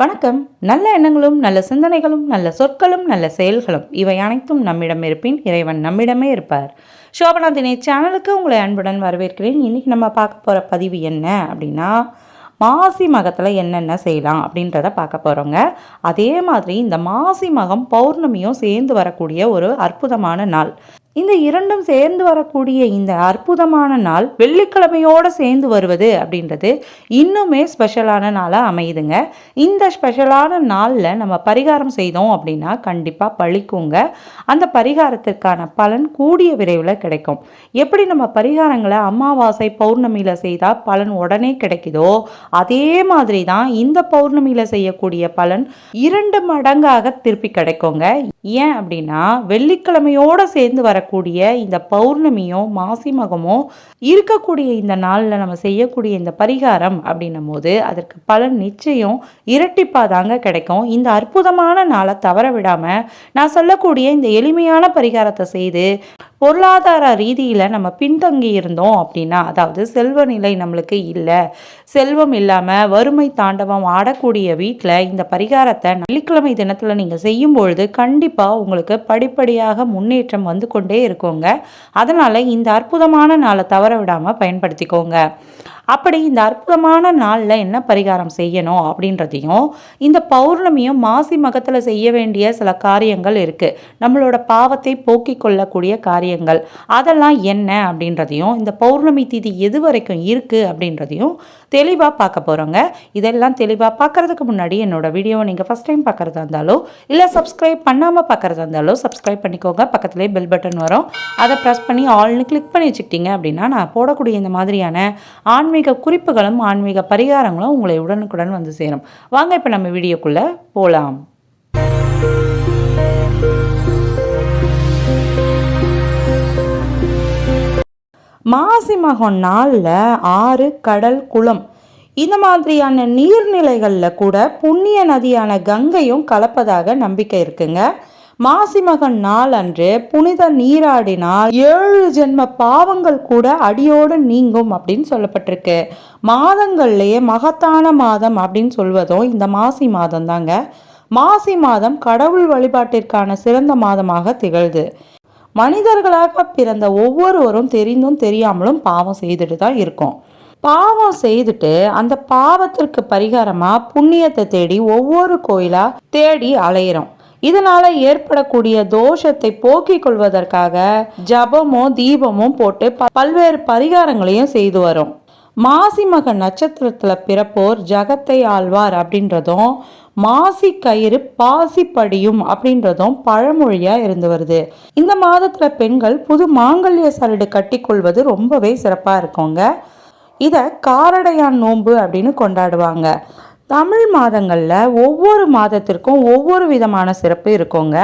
வணக்கம். நல்ல எண்ணங்களும் நல்ல சிந்தனைகளும் நல்ல சொற்களும் நல்ல செயல்களும் இவை அனைத்தும் நம்மிடம் இருப்பின் இறைவன் நம்மிடமே இருப்பார். சோபனா தினை சேனலுக்கு உங்களை அன்புடன் வரவேற்கிறேன். இன்றைக்கி நம்ம பார்க்க போகிற பதிவு என்ன அப்படின்னா மாசி மகத்தில் என்னென்ன செய்யலாம் அப்படின்றத பார்க்க போகிறோங்க அதே மாதிரி இந்த மாசி மகம் பௌர்ணமியும் சேர்ந்து வரக்கூடிய ஒரு அற்புதமான நாள். இந்த இரண்டும் சேர்ந்து வரக்கூடிய இந்த அற்புதமான நாள் வெள்ளிக்கிழமையோடு சேர்ந்து வருவது அப்படின்றது இன்னுமே ஸ்பெஷலான நாளாக அமையுதுங்க. இந்த ஸ்பெஷலான நாளில் நம்ம பரிகாரம் செய்தோம் அப்படின்னா கண்டிப்பாக பழிக்குங்க. அந்த பரிகாரத்திற்கான பலன் கூடிய விரைவில் கிடைக்கும். எப்படி நம்ம பரிகாரங்களை அமாவாசை பௌர்ணமியில் செய்தால் பலன் உடனே கிடைக்குதோ அதே மாதிரி தான் இந்த பௌர்ணமியில் செய்யக்கூடிய பலன் இரண்டு மடங்காக திருப்பி கிடைக்குங்க. ஏன் அப்படின்னா வெள்ளிக்கிழமையோடு சேர்ந்து வரக்கூடிய இந்த பௌர்ணமியும் மாசி மகமும் இருக்கக்கூடிய இந்த நாளில் நம்ம செய்யக்கூடிய இந்த பரிகாரம் அப்படின்னும் போது அதற்கு பலன் நிச்சயம் இரட்டிப்பாக தாங்க கிடைக்கும். இந்த அற்புதமான நாளை தவற விடாமல் நான் சொல்லக்கூடிய இந்த எளிமையான பரிகாரத்தை செய்து பொருளாதார ரீதியில் நம்ம பின்தங்கி இருந்தோம் அப்படின்னா அதாவது செல்வ நிலை நம்மளுக்கு இல்லை செல்வம் இல்லாமல் வறுமை தாண்டவம் ஆடக்கூடிய வீட்டில் இந்த பரிகாரத்தை வெள்ளிக்கிழமை தினத்தில் நீங்கள் செய்யும் பொழுது கண்டிப்பாக உங்களுக்கு படிப்படியாக முன்னேற்றம் வந்து கொண்டே இருக்குங்க. அதனால் இந்த அற்புதமான நாளை தவற விடாமல் பயன்படுத்திக்கோங்க. அப்படி இந்த அற்புதமான நாளில் என்ன பரிகாரம் செய்யணும் அப்படின்றதையும் இந்த பௌர்ணமியும் மாசி மகத்தில் செய்ய வேண்டிய சில காரியங்கள் இருக்குது நம்மளோட பாவத்தை போக்கிக் கொள்ளக்கூடிய காரியங்கள். அதெல்லாம் என்ன அப்படின்றதையும் இந்த பௌர்ணமி திதி எது வரைக்கும் இருக்குது அப்படின்றதையும் தெளிவாக பார்க்க போகிறோங்க இதெல்லாம் தெளிவாக பார்க்குறதுக்கு முன்னாடி என்னோட வீடியோவை நீங்கள் ஃபஸ்ட் டைம் பார்க்குறதா இருந்தாலோ இல்லை சப்ஸ்கிரைப் பண்ணாமல் பார்க்குறதா இருந்தாலோ சப்ஸ்கிரைப் பண்ணிக்கோங்க. பக்கத்துலேயே பெல் பட்டன் வரும். அதை ப்ரெஸ் பண்ணி ஆல்னு கிளிக் பண்ணி வச்சுக்கிட்டீங்க அப்படின்னா நான் போடக்கூடிய இந்த மாதிரியான ஆன்மீக குறிப்புகளும் ஆன்மீக பரிகாரங்களும் உங்களை உடனுக்குடன் வந்து சேரும். வாங்க இப்போ நம்ம வீடியோக்குள்ளே போகலாம் மாசி மகம் நாளில் ஆறு கடல் குளம். இந்த மாதிரியான நீர்நிலைகளில் கூட புண்ணிய நதியான கங்கையும் கலப்பதாக நம்பிக்கை இருக்குங்க. மாசி மகன் நாள் அன்று புனித நீராடினால் ஏழு ஜென்ம பாவங்கள் கூட அடியோடு நீங்கும் அப்படின்னு சொல்லப்பட்டிருக்கு. மாதங்கள்லேயே மகத்தான மாதம் அப்படின்னு சொல்வதும் இந்த மாசி மாதம் தாங்க மாசி மாதம் கடவுள் வழிபாட்டிற்கான சிறந்த மாதமாக திகழ்து. மனிதர்களாக பிறந்த ஒவ்வொருவரும் தெரிந்தும் தெரியாமலும் பாவம் செய்துட்டு தான் இருக்கோம். பாவம் செய்துட்டு அந்த பாவத்திற்கு பரிகாரமாக புண்ணியத்தை தேடி ஒவ்வொரு கோயிலாக தேடி அலையிறோம். இதனால ஏற்படக்கூடிய தோஷத்தை போக்கிக் கொள்வதற்காக ஜபமும் தீபமும் போட்டு பல்வேறு பரிகாரங்களையும் செய்து வரும். மாசி மக நட்சத்திரத்துல பிறப்போர் ஜகத்தை ஆழ்வார் அப்படின்றதும் மாசி கயிறு பாசி படியும் அப்படின்றதும் பழமொழியா இருந்து வருது. இந்த மாதத்துல பெண்கள் புது மாங்கல்ய சரடு கட்டிக்கொள்வது ரொம்பவே சிறப்பா இருக்குங்க. இதை காரடையான் நோன்பு அப்படின்னு கொண்டாடுவாங்க. தமிழ் மாதங்களில் ஒவ்வொரு மாதத்திற்கும் ஒவ்வொரு விதமான சிறப்பு இருக்குங்க.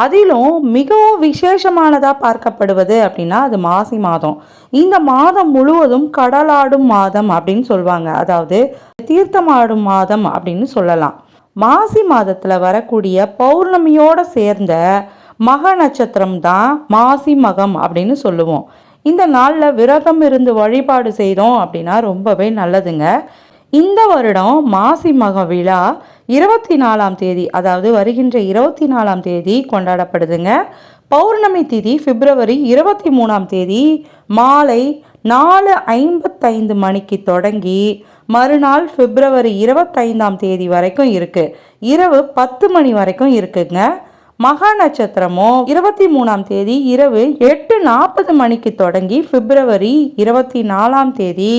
அதிலும் மிகவும் விசேஷமானதாக பார்க்கப்படுவது அப்படின்னா அது மாசி மாதம். இந்த மாதம் முழுவதும் கடலாடும் மாதம் அப்படின்னு சொல்லுவாங்க அதாவது தீர்த்தமாடும் மாதம் அப்படின்னு சொல்லலாம். மாசி மாதத்தில் வரக்கூடிய பௌர்ணமியோடு சேர்ந்த மக நட்சத்திரம் தான் மாசி மகம் அப்படின்னு சொல்லுவோம். இந்த நாளில் விரதம் இருந்து வழிபாடு செய்தோம் அப்படின்னா ரொம்பவே நல்லதுங்க. இந்த வருடம் மாசி மக விழா இருபத்தி நாலாம் தேதி அதாவது வருகின்ற இருபத்தி நாலாம் தேதி கொண்டாடப்படுதுங்க. பௌர்ணமி திதி பிப்ரவரி இருபத்தி மூணாம் தேதி மாலை நாலு ஐம்பத்தைந்து மணிக்கு தொடங்கி மறுநாள் பிப்ரவரி இருபத்தைந்தாம் தேதி வரைக்கும் இருக்குது இரவு பத்து மணி வரைக்கும் இருக்குங்க. மகா நட்சத்திரமும் இருபத்தி மூணாம் தேதி இரவு எட்டு நாற்பது மணிக்கு தொடங்கி பிப்ரவரி இருபத்தி நாலாம் தேதி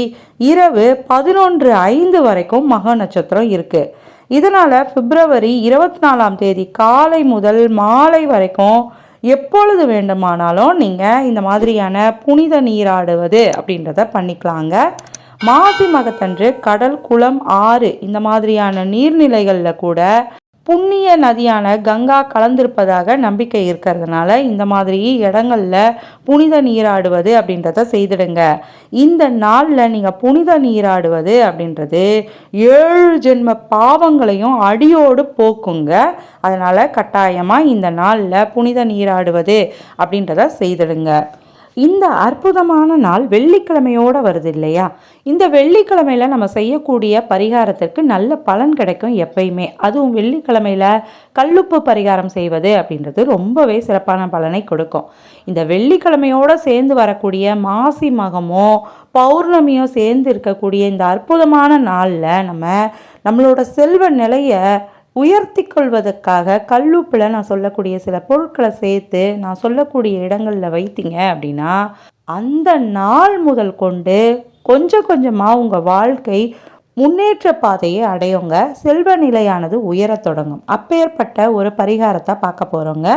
இரவு பதினொன்று ஐந்து வரைக்கும் மகா நட்சத்திரம் இருக்கு. இதனால பிப்ரவரி இருபத்தி நாலாம் தேதி காலை முதல் மாலை வரைக்கும் எப்பொழுது வேண்டுமானாலும் நீங்கள் இந்த மாதிரியான புனித நீராடுவது அப்படின்றத பண்ணிக்கலாங்க. மாசி மகத்தன்று கடல் குளம் ஆறு இந்த மாதிரியான நீர்நிலைகளில் கூட புண்ணிய நதியான கங்கா கலந்திருப்பதாக நம்பிக்கை இருக்கிறதுனால இந்த மாதிரி இடங்களில் புனித நீராடுவது அப்படின்றத செய்திடுங்க. இந்த நாளில் நீங்கள் புனித நீராடுவது அப்படின்றது ஏழு ஜென்ம பாவங்களையும் அடியோடு போக்குங்க. அதனால் கட்டாயமாக இந்த நாளில் புனித நீராடுவது அப்படின்றத செய்திடுங்க. இந்த அற்புதமான நாள் வெள்ளிக்கிழமையோட வருது இல்லையா? இந்த வெள்ளிக்கிழமையில நம்ம செய்யக்கூடிய பரிகாரத்திற்கு நல்ல பலன் கிடைக்கும் எப்பயுமே. அதுவும் வெள்ளிக்கிழமையில கல்லுப்பு பரிகாரம் செய்வது அப்படின்றது ரொம்பவே சிறப்பான பலனை கொடுக்கும். இந்த வெள்ளிக்கிழமையோட சேர்ந்து வரக்கூடிய மாசி மகமோ பௌர்ணமியோ சேர்ந்து இருக்கக்கூடிய இந்த அற்புதமான நாளில் நம்ம நம்மளோட செல்வ நிலையை உயர்த்தி கொள்வதற்காக கல்லுப்பில் நான் சொல்லக்கூடிய சில பொருட்களை சேர்த்து நான் சொல்லக்கூடிய இடங்களில் வைத்தீங்க அப்படின்னா அந்த நாள் முதல் கொண்டு கொஞ்சம் கொஞ்சமாக உங்கள் வாழ்க்கை முன்னேற்ற பாதையை அடையுங்க. செல்வ நிலையானது உயரத் தொடங்கும். அப்பேற்பட்ட ஒரு பரிகாரத்தை பார்க்க போகிறோங்க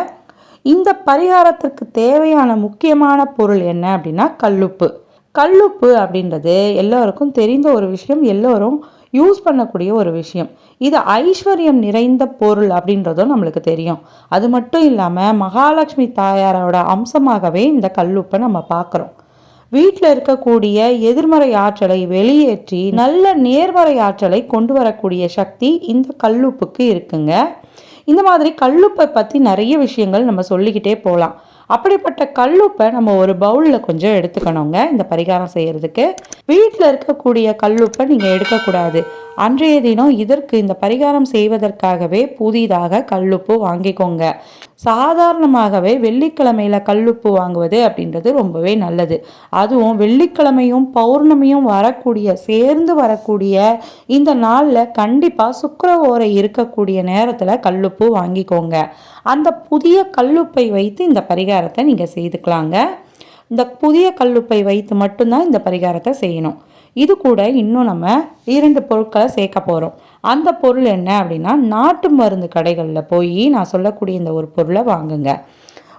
இந்த பரிகாரத்திற்கு தேவையான முக்கியமான பொருள் என்ன அப்படின்னா கல்லுப்பு. கல்லுப்பு அப்படின்றது எல்லோருக்கும் தெரிந்த ஒரு விஷயம். எல்லோரும் யூஸ் பண்ணக்கூடிய ஒரு விஷயம். இது ஐஸ்வர்யம் நிறைந்த பொருள் அப்படின்றதும் நம்மளுக்கு தெரியும். அது மட்டும் இல்லாமல் மகாலட்சுமி தாயாரோட அம்சமாகவே இந்த கல்லுப்பை நம்ம பார்க்குறோம். வீட்டில் இருக்கக்கூடிய எதிர்மறை ஆற்றலை வெளியேற்றி நல்ல நேர்மறை ஆற்றலை கொண்டு வரக்கூடிய சக்தி இந்த கல்லுப்புக்கு இருக்குங்க. இந்த மாதிரி கல்லுப்பை பற்றி நிறைய விஷயங்கள் நம்ம சொல்லிக்கிட்டே போகலாம். அப்படிப்பட்ட கல்லுப்பை நம்ம ஒரு பவுலில் கொஞ்சம் எடுத்துக்கணுங்க. இந்த பரிகாரம் செய்கிறதுக்கு வீட்டில் இருக்கக்கூடிய கல்லுப்பை நீங்கள் எடுக்கக்கூடாது. அன்றைய தினம் இதற்கு இந்த பரிகாரம் செய்வதற்காகவே புதிதாக கல்லுப்பு வாங்கிக்கோங்க. சாதாரணமாகவே வெள்ளிக்கிழமையில் கல்லுப்பு வாங்குவது அப்படின்றது ரொம்பவே நல்லது. அதுவும் வெள்ளிக்கிழமையும் பௌர்ணமியும் வரக்கூடிய சேர்ந்து வரக்கூடிய இந்த நாளில் கண்டிப்பாக சுக்கர ஓரை இருக்கக்கூடிய நேரத்தில் கல்லுப்பு வாங்கிக்கோங்க. அந்த புதிய கல்லுப்பை வைத்து இந்த பரிகாரத்தை நீங்கள் செய்துக்கலாங்க. இந்த புதிய கல்லுப்பை வைத்து மட்டும்தான் இந்த பரிகாரத்தை செய்யணும். இது கூட இன்னும் நம்ம இரண்டு பொருட்களை சேர்க்க போகிறோம் அந்த பொருள் என்ன அப்படின்னா நாட்டு மருந்து கடைகளில் போய் நான் சொல்லக்கூடிய இந்த ஒரு பொருளை வாங்குங்க.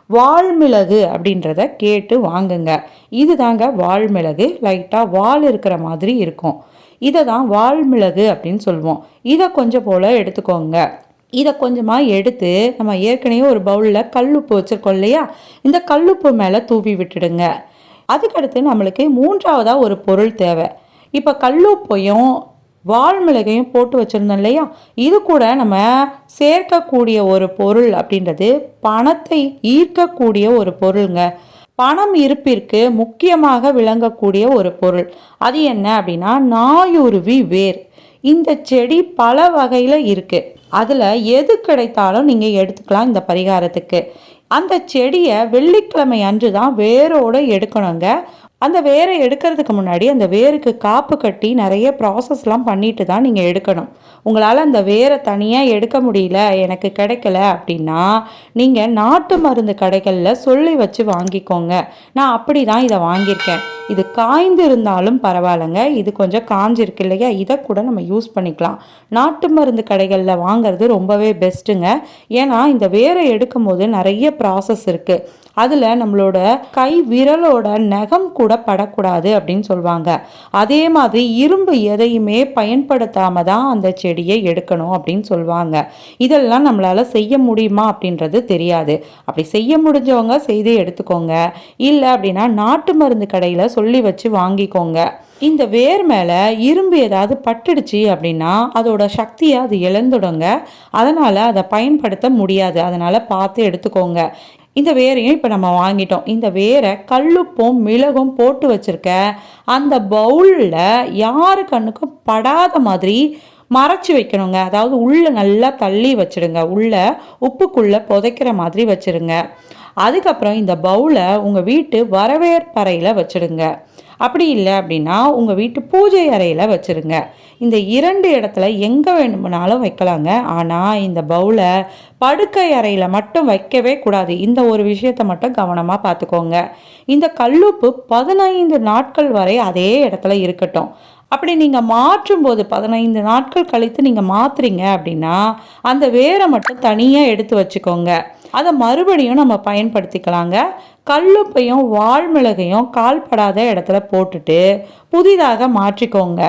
வால்மிளகு அப்படின்றத கேட்டு வாங்குங்க. இது தாங்க வால்மிளகு. லைட்டாக வால் இருக்கிற மாதிரி இருக்கும். இதை தான் வால்மிளகு அப்படின்னு சொல்லுவோம். இதை கொஞ்சம் போல் எடுத்துக்கோங்க. இதை கொஞ்சமாக எடுத்து நம்ம ஏற்கனவே ஒரு பவுலில் கல்லுப்பு வச்சுருக்கோம் இல்லையா? இந்த கல்லுப்பு மேலே தூவி விட்டுடுங்க. அதுக்கடுத்து நம்மளுக்கு மூன்றாவதாக ஒரு பொருள் தேவை. இப்போ கல்லுப்பையும் வால்மிளகையும் போட்டு வச்சுருந்தோம் இல்லையா? இது கூட நம்ம சேர்க்கக்கூடிய ஒரு பொருள் அப்படின்றது பணத்தை ஈர்க்கக்கூடிய ஒரு பொருளுங்க. பணம் இருப்பிற்கு முக்கியமாக விளங்கக்கூடிய ஒரு பொருள். அது என்ன அப்படின்னா நாயுருவி வேர். இந்த செடி பல வகையில் இருக்குது அதில் எது கிடைத்தாலும் நீங்கள் எடுத்துக்கலாம் இந்த பரிகாரத்துக்கு. அந்த செடியை வெள்ளிக்கிழமை அன்று தான் வேரோடு எடுக்கணுங்க. அந்த வேரை எடுக்கிறதுக்கு முன்னாடி அந்த வேருக்கு காப்பு கட்டி நிறைய ப்ராசஸ்லாம் பண்ணிட்டு தான் நீங்கள் எடுக்கணும். உங்களால் அந்த வேரை தனியாக எடுக்க முடியல எனக்கு கிடைக்கல அப்படின்னா நீங்கள் நாட்டு மருந்து கடைகளில் சொல்லி வச்சு வாங்கிக்கோங்க. நான் அப்படி தான் இதை வாங்கியிருக்கேன். இது காய்ந்து இருந்தாலும் பரவாயில்லைங்க. இது கொஞ்சம் காஞ்சிருக்கு இல்லையா? இதை கூட நம்ம யூஸ் பண்ணிக்கலாம். நாட்டு மருந்து கடைகளில் வாங்கிறது ரொம்பவே பெஸ்ட்டுங்க ஏன்னா இந்த வேரை எடுக்கும் போது நிறைய ப்ராசஸ் இருக்குது அதில் நம்மளோட கை விரலோட நகம் கூட படக்கூடாது அப்படின்னு சொல்லுவாங்க அதே மாதிரி இரும்பு எதையுமே பயன்படுத்தாம தான் அந்த செடியை எடுக்கணும் அப்படின்னு சொல்லுவாங்க இதெல்லாம் நம்மளால் செய்ய முடியுமா அப்படின்றது தெரியாது. அப்படி செய்ய முடிஞ்சவங்க செய்து எடுத்துக்கோங்க. இல்லை அப்படின்னா நாட்டு மருந்து கடையில் சொல்லி வச்சு வாங்கிக்கோங்க. இந்த வேர் மேலே இரும்பு ஏதாவது பட்டுடுச்சு அப்படின்னா அதோட சக்தியை அது இழந்துடுங்க. அதனால் அதை பயன்படுத்த முடியாது. அதனால் பார்த்து எடுத்துக்கோங்க. இந்த வேரையும் இப்போ நம்ம வாங்கிட்டோம். இந்த வேரை கல்லுப்பும் மிளகும் போட்டு வச்சுருக்க அந்த பவுலில் யாரு கண்ணுக்கும் படாத மாதிரி மறைச்சி வைக்கணுங்க. அதாவது உள்ளே நல்லா தள்ளி வச்சுடுங்க. உள்ளே உப்புக்குள்ளே புதைக்கிற மாதிரி வச்சுருங்க அதுக்கப்புறம் இந்த பவுலை உங்கள் வீட்டு வரவேற்பறையில் வச்சுடுங்க. அப்படி இல்லை அப்படின்னா உங்கள் வீட்டு பூஜை அறையில் வச்சுருங்க. இந்த இரண்டு இடத்துல எங்கே வேணுமுனாலும் வைக்கலாங்க. ஆனால் இந்த பவுலை படுக்கை அறையில் மட்டும் வைக்கவே கூடாது. இந்த ஒரு விஷயத்தை மட்டும் கவனமாக பார்த்துக்கோங்க. இந்த கல்லுப்பு பதினைந்து நாட்கள் வரை அதே இடத்துல இருக்கட்டும். அப்படி நீங்கள் மாற்றும் போது பதினைந்து நாட்கள் கழித்து நீங்கள் மாற்றுறீங்க அப்படின்னா அந்த வேரை மட்டும் தனியாக எடுத்து வச்சுக்கோங்க. அதை மறுபடியும் நம்ம பயன்படுத்திக்கலாங்க. கல்லுப்பையும் வால்மிளகையும் கால்படாத இடத்துல போட்டுட்டு புதிதாக மாற்றிக்கோங்க.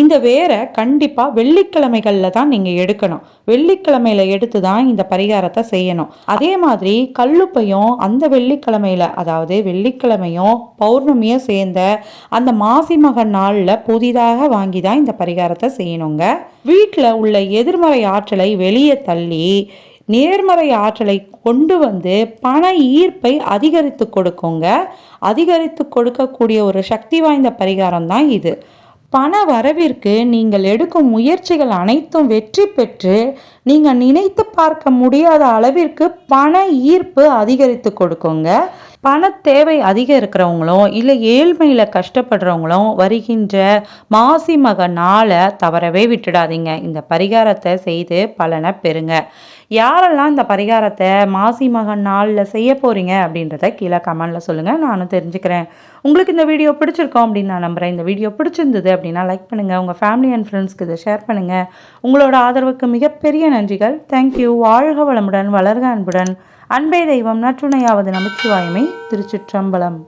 இந்த வேரை கண்டிப்பாக வெள்ளிக்கிழமைகளில் தான் நீங்கள் எடுக்கணும். வெள்ளிக்கிழமையில் எடுத்து தான் இந்த பரிகாரத்தை செய்யணும். அதே மாதிரி கல்லுப்பையும் அந்த வெள்ளிக்கிழமையில் அதாவது வெள்ளிக்கிழமையும் பௌர்ணமியும் சேர்ந்த அந்த மாசி மகன் நாளில் புதிதாக வாங்கி தான் இந்த பரிகாரத்தை செய்யணுங்க. வீட்டில் உள்ள எதிர்மறை ஆற்றலை வெளியே தள்ளி நேர்மறை ஆற்றலை கொண்டு வந்து பண ஈர்ப்பை அதிகரித்து கொடுக்குங்க. அதிகரித்து கொடுக்கக்கூடிய ஒரு சக்தி வாய்ந்த பரிகாரம் தான் இது. பண வரவிற்கு நீங்கள் எடுக்கும் முயற்சிகள் அனைத்தும் வெற்றி பெற்று நீங்கள் நினைத்து பார்க்க முடியாத அளவிற்கு பண ஈர்ப்பு அதிகரித்து கொடுக்குங்க. பண தேவை அதிகம் இருக்கிறவங்களும் இல்லை ஏழ்மையில் கஷ்டப்படுறவங்களும் வருகின்ற மாசி மக நாளை தவறவே விட்டுடாதீங்க. இந்த பரிகாரத்தை செய்து பலனை பெறுங்க. யாரெல்லாம் இந்த பரிகாரத்தை மாசி மகன் நாளில் செய்ய போகிறீங்க அப்படின்றத கீழே கமெண்டில் சொல்லுங்கள் நானும் தெரிஞ்சுக்கிறேன். உங்களுக்கு இந்த வீடியோ பிடிச்சிருக்கோம் அப்படின்னு நான் நம்புகிறேன் இந்த வீடியோ பிடிச்சிருந்தது அப்படின்னா லைக் பண்ணுங்கள் உங்கள் ஃபேமிலி அண்ட் ஃப்ரெண்ட்ஸ்க்கு இதை ஷேர் பண்ணுங்கள் உங்களோட ஆதரவுக்கு மிகப்பெரிய நன்றிகள். தேங்க்யூ வாழ்க வளமுடன் வளர்க அன்புடன். அன்பே தெய்வம் நற்றுணையாவது நமச்சிவாயமை. திருச்சிற்றம்பலம்.